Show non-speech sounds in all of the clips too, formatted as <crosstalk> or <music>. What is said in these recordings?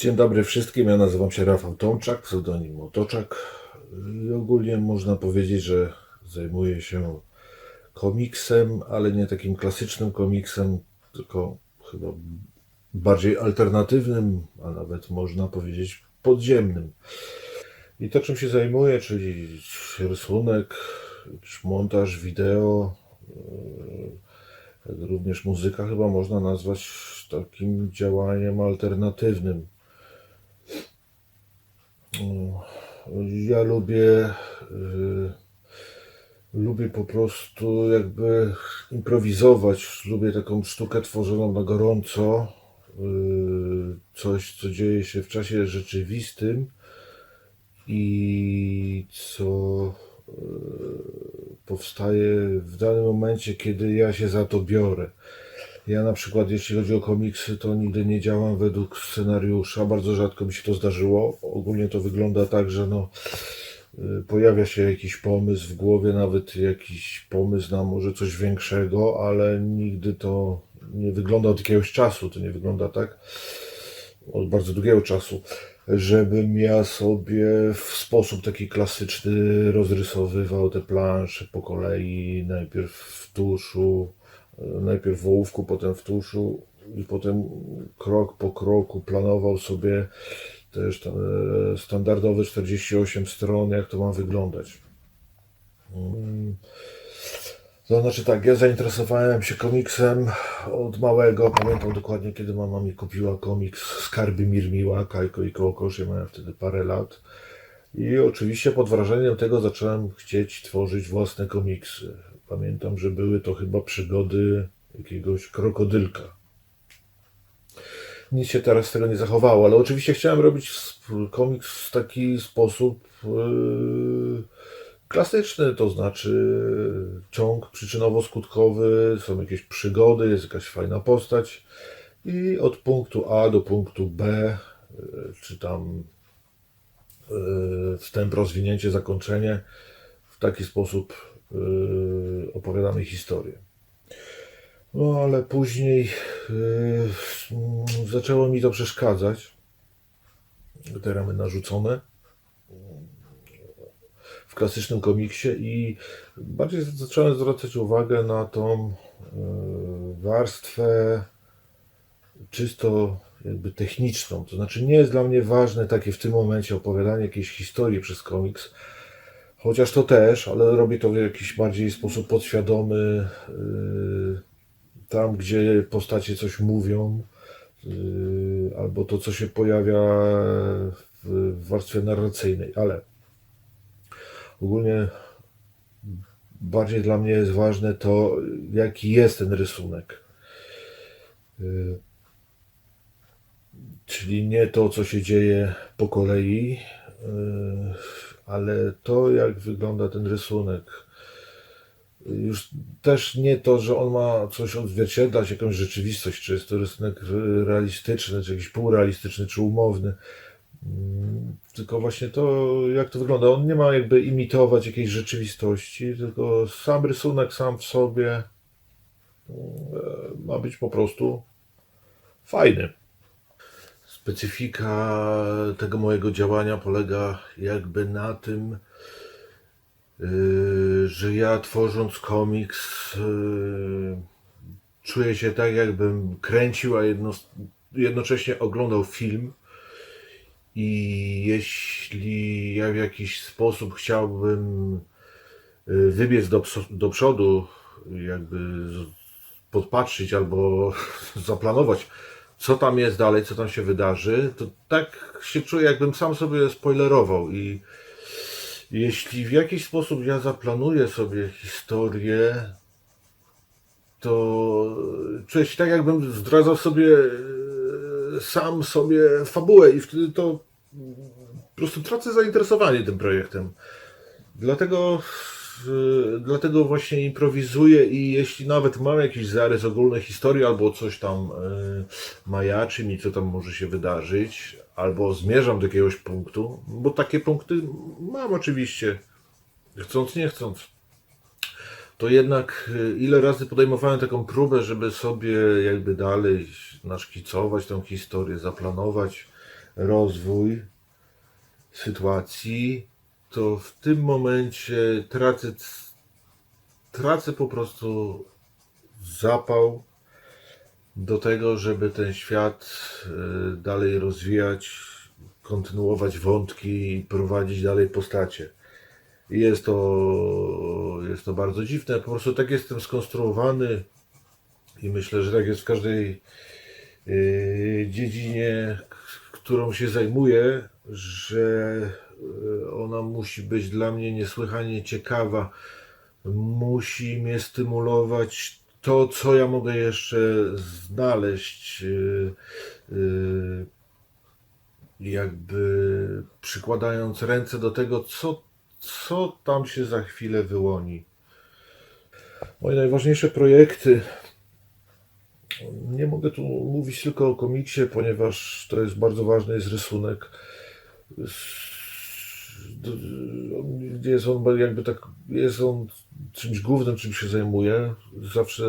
Dzień dobry wszystkim, ja nazywam się Rafał Tomczak, pseudonim Otoczak. Ogólnie można powiedzieć, że zajmuję się komiksem, ale nie takim klasycznym komiksem, tylko chyba bardziej alternatywnym, a nawet można powiedzieć podziemnym. I to czym się zajmuję, czyli rysunek, montaż wideo, jak również muzyka chyba można nazwać takim działaniem alternatywnym. Ja lubię, y, lubię po prostu jakby improwizować. Lubię taką sztukę tworzoną na gorąco. y, Coś, co dzieje się w czasie rzeczywistym i co y, powstaje w danym momencie, kiedy ja się za to biorę. Ja na przykład, jeśli chodzi o komiksy, to nigdy nie działam według scenariusza. Bardzo rzadko mi się to zdarzyło. Ogólnie to wygląda tak, że no, y, pojawia się jakiś pomysł w głowie, nawet jakiś pomysł na może coś większego, ale nigdy to nie wygląda od jakiegoś czasu. To nie wygląda tak od bardzo długiego czasu, żebym ja sobie w sposób taki klasyczny rozrysowywał te plansze po kolei, najpierw w tuszu, najpierw w ołówku, potem w tuszu i potem krok po kroku planował sobie też ten standardowe 48 stron, jak to ma wyglądać. Mm. To znaczy tak, ja zainteresowałem się komiksem od małego. Pamiętam dokładnie, kiedy mama mi kupiła komiks Skarby Mirmiła, Kajko i Kołkosz. Ja miałem wtedy parę lat. I oczywiście pod wrażeniem tego zacząłem chcieć tworzyć własne komiksy. Pamiętam, że były to chyba przygody jakiegoś krokodylka. Nic się teraz z tego nie zachowało, ale oczywiście chciałem robić komiks w taki sposób yy, klasyczny, to znaczy ciąg przyczynowo-skutkowy, są jakieś przygody, jest jakaś fajna postać i od punktu A do punktu B, yy, czy tam wstęp, rozwinięcie, zakończenie, w taki sposób yy, opowiadamy historię. No ale później mm, zaczęło mi to przeszkadzać. Te ramy narzucone w klasycznym komiksie i bardziej zacząłem zwracać uwagę na tą yy, warstwę czysto jakby techniczną. To znaczy nie jest dla mnie ważne takie w tym momencie opowiadanie jakiejś historii przez komiks, chociaż to też, ale robię to w jakiś bardziej sposób podświadomy, yy, tam gdzie postacie coś mówią, yy, albo to co się pojawia w, w warstwie narracyjnej, ale ogólnie bardziej dla mnie jest ważne to, jaki jest ten rysunek. Czyli nie to, co się dzieje po kolei, yy, ale to, jak wygląda ten rysunek. Już też nie to, że on ma coś odzwierciedlać, jakąś rzeczywistość, czy jest to rysunek realistyczny, czy jakiś półrealistyczny, czy umowny. Mm, Tylko właśnie to, jak to wygląda. On nie ma jakby imitować jakiejś rzeczywistości, tylko sam rysunek sam w sobie yy, ma być po prostu fajny. Specyfika tego mojego działania polega jakby na tym, yy, że ja tworząc komiks yy, czuję się tak, jakbym kręcił, a jedno, jednocześnie oglądał film. I jeśli ja w jakiś sposób chciałbym yy, wybiec do, do przodu, jakby podpatrzyć albo <laughs> zaplanować, co tam jest dalej, co tam się wydarzy, to tak się czuję, jakbym sam sobie spoilerował. I jeśli w jakiś sposób ja zaplanuję sobie historię, to czuję się tak, jakbym zdradzał sobie e, sam sobie fabułę i wtedy to po prostu tracę zainteresowanie tym projektem. Dlatego, dlatego właśnie improwizuję i jeśli nawet mam jakiś zarys ogólnej historii albo coś tam y, majaczy mi, co tam może się wydarzyć, albo zmierzam do jakiegoś punktu, bo takie punkty mam oczywiście, chcąc nie chcąc, to jednak y, ile razy podejmowałem taką próbę, żeby sobie jakby dalej naszkicować tą historię, zaplanować, rozwój sytuacji, to w tym momencie tracę, tracę po prostu zapał do tego, żeby ten świat y, dalej rozwijać, kontynuować wątki i prowadzić dalej postacie. I Jest to, jest to bardzo dziwne. Po prostu tak jestem skonstruowany i myślę, że tak jest w każdej y, dziedzinie, którą się zajmuję, że ona musi być dla mnie niesłychanie ciekawa. Musi mnie stymulować to, co ja mogę jeszcze znaleźć. y, y, jakby przykładając ręce do tego, co, co tam się za chwilę wyłoni. Moje najważniejsze projekty. Nie mogę tu mówić tylko o komiksie, ponieważ to jest bardzo ważny jest rysunek. Jest on jakby tak, jest on czymś głównym, czym się zajmuję. Zawsze,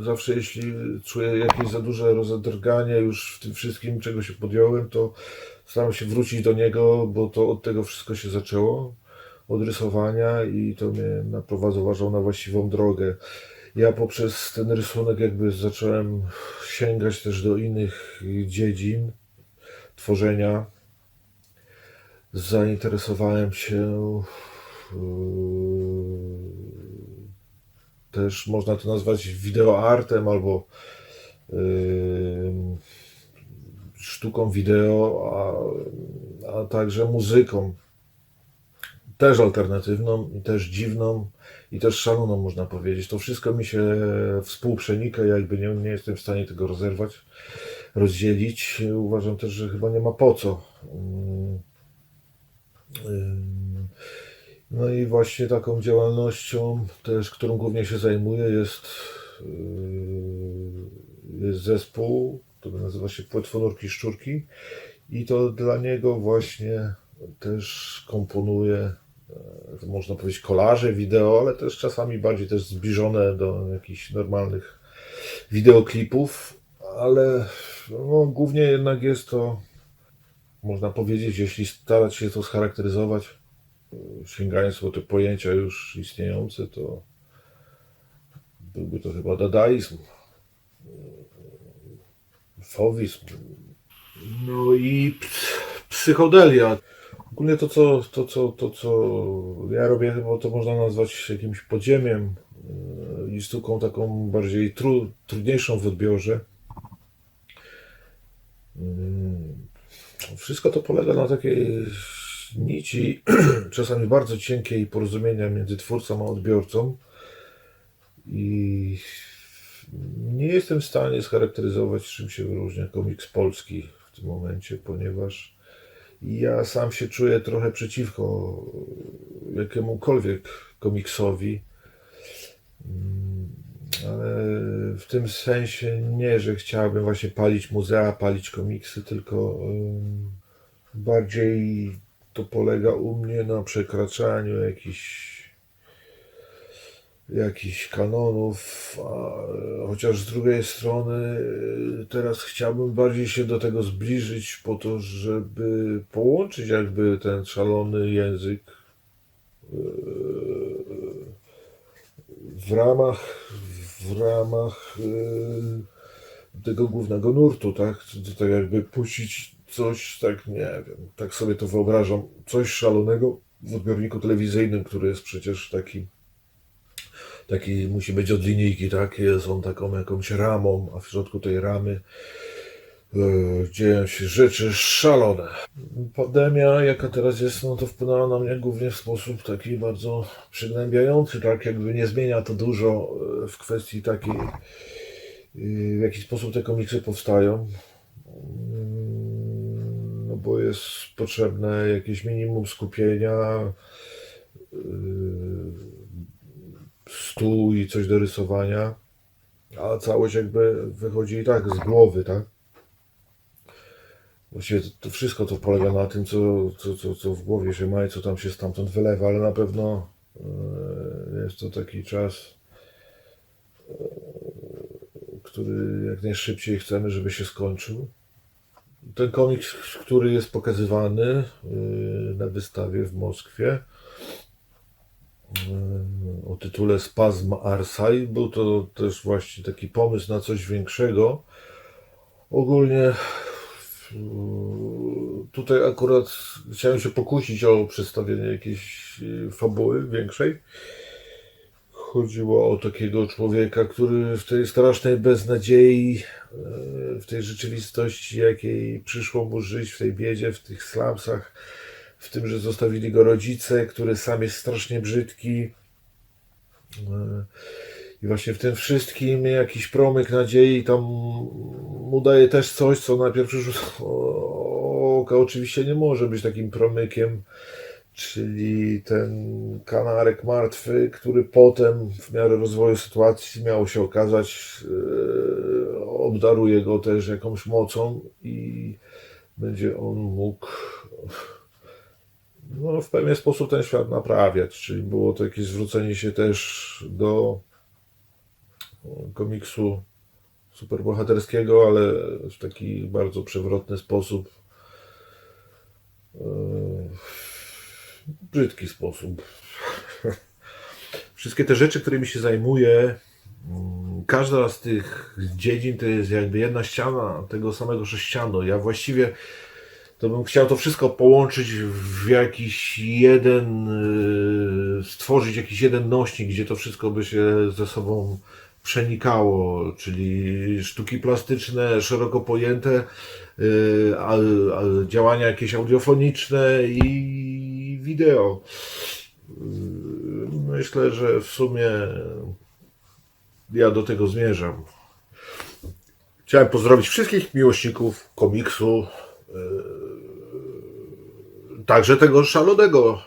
zawsze jeśli czuję jakieś za duże rozedrganie już w tym wszystkim, czego się podjąłem, to staram się wrócić do niego, bo to od tego wszystko się zaczęło. Od rysowania i to mnie naprowadza, na właściwą drogę. Ja poprzez ten rysunek jakby zacząłem sięgać też do innych dziedzin tworzenia. Zainteresowałem się yy, też można to nazwać wideoartem albo yy, sztuką wideo, a, a także muzyką. Też alternatywną, też dziwną, i też szaloną, można powiedzieć. To wszystko mi się współprzenika, ja jakby nie, nie jestem w stanie tego rozerwać, rozdzielić. Uważam też, że chyba nie ma po co. Ym, No i właśnie taką działalnością też, którą głównie się zajmuję, jest, yy, jest zespół, który nazywa się Płetwonurki Szczurki. I to dla niego właśnie też komponuję, e, można powiedzieć, kolaże, wideo, ale też czasami bardziej też zbliżone do jakichś normalnych wideoklipów, ale no, głównie jednak jest to, można powiedzieć, jeśli starać się to scharakteryzować, sięgając po te pojęcia już istniejące, to byłby to chyba dadaizm, fowizm, no i ps- psychodelia. Ogólnie to co, to, co, to, co ja robię, chyba to można nazwać jakimś podziemiem yy, i sztuką taką bardziej tru, trudniejszą w odbiorze. Wszystko to polega na takiej nici, <clears throat> czasami bardzo cienkiej porozumienia między twórcą a odbiorcą. I nie jestem w stanie scharakteryzować, czym się wyróżnia komiks polski w tym momencie, ponieważ ja sam się czuję trochę przeciwko jakiemukolwiek komiksowi. W tym sensie nie, że chciałbym właśnie palić muzea, palić komiksy, tylko bardziej to polega u mnie na przekraczaniu jakichś jakichś kanonów, a, chociaż z drugiej strony y, teraz chciałbym bardziej się do tego zbliżyć po to, żeby połączyć jakby ten szalony język y, w ramach w ramach y, tego głównego nurtu, tak? To tak jakby puścić coś, tak nie wiem, tak sobie to wyobrażam, coś szalonego w odbiorniku telewizyjnym, który jest przecież taki taki musi być od linijki, tak? Jest on taką jakąś ramą, a w środku tej ramy dzieją się rzeczy szalone. Pandemia, jaka teraz jest, no to wpłynęła na mnie głównie w sposób taki bardzo przygnębiający, tak? Jakby nie zmienia to dużo e, w kwestii takiej, e, w jaki sposób te komiksy powstają. Mm, No bo jest potrzebne jakieś minimum skupienia, stół i coś do rysowania, a całość jakby wychodzi i tak z głowy, tak? Właściwie to, to wszystko to polega na tym, co, co, co, co w głowie się ma i co tam się stamtąd wylewa, ale na pewno e, jest to taki czas, e, który jak najszybciej chcemy, żeby się skończył. ten komiks, który jest pokazywany y, na wystawie w Moskwie o tytule Spazm Arsai, był to też właśnie taki pomysł na coś większego. Ogólnie tutaj akurat chciałem się pokusić o przedstawienie jakiejś y, fabuły większej. Chodziło o takiego człowieka, który w tej strasznej beznadziei, e, w tej rzeczywistości, jakiej przyszło mu żyć, w tej biedzie, w tych slumsach, w tym, że zostawili go rodzice, który sam jest strasznie brzydki. I właśnie w tym wszystkim jakiś promyk nadziei tam mu daje też coś, co na pierwszy rzut oka oczywiście nie może być takim promykiem czyli ten kanarek martwy, który potem w miarę rozwoju sytuacji miało się okazać, e, obdaruje go też jakąś mocą i będzie on mógł no, w pewien sposób ten świat naprawiać, czyli było to jakieś zwrócenie się też do komiksu superbohaterskiego, ale w taki bardzo przewrotny sposób. E, brzydki sposób. <laughs> Wszystkie te rzeczy, którymi się zajmuję, mm, każda z tych dziedzin to jest jakby jedna ściana tego samego sześcianu. Ja właściwie to bym chciał to wszystko połączyć w jakiś jeden, y, stworzyć jakiś jeden nośnik, gdzie to wszystko by się ze sobą przenikało, czyli sztuki plastyczne, szeroko pojęte, y, działania jakieś audiofoniczne i wideo. Y, Myślę, że w sumie ja do tego zmierzam. Chciałem pozdrowić wszystkich miłośników komiksu, także tego szalonego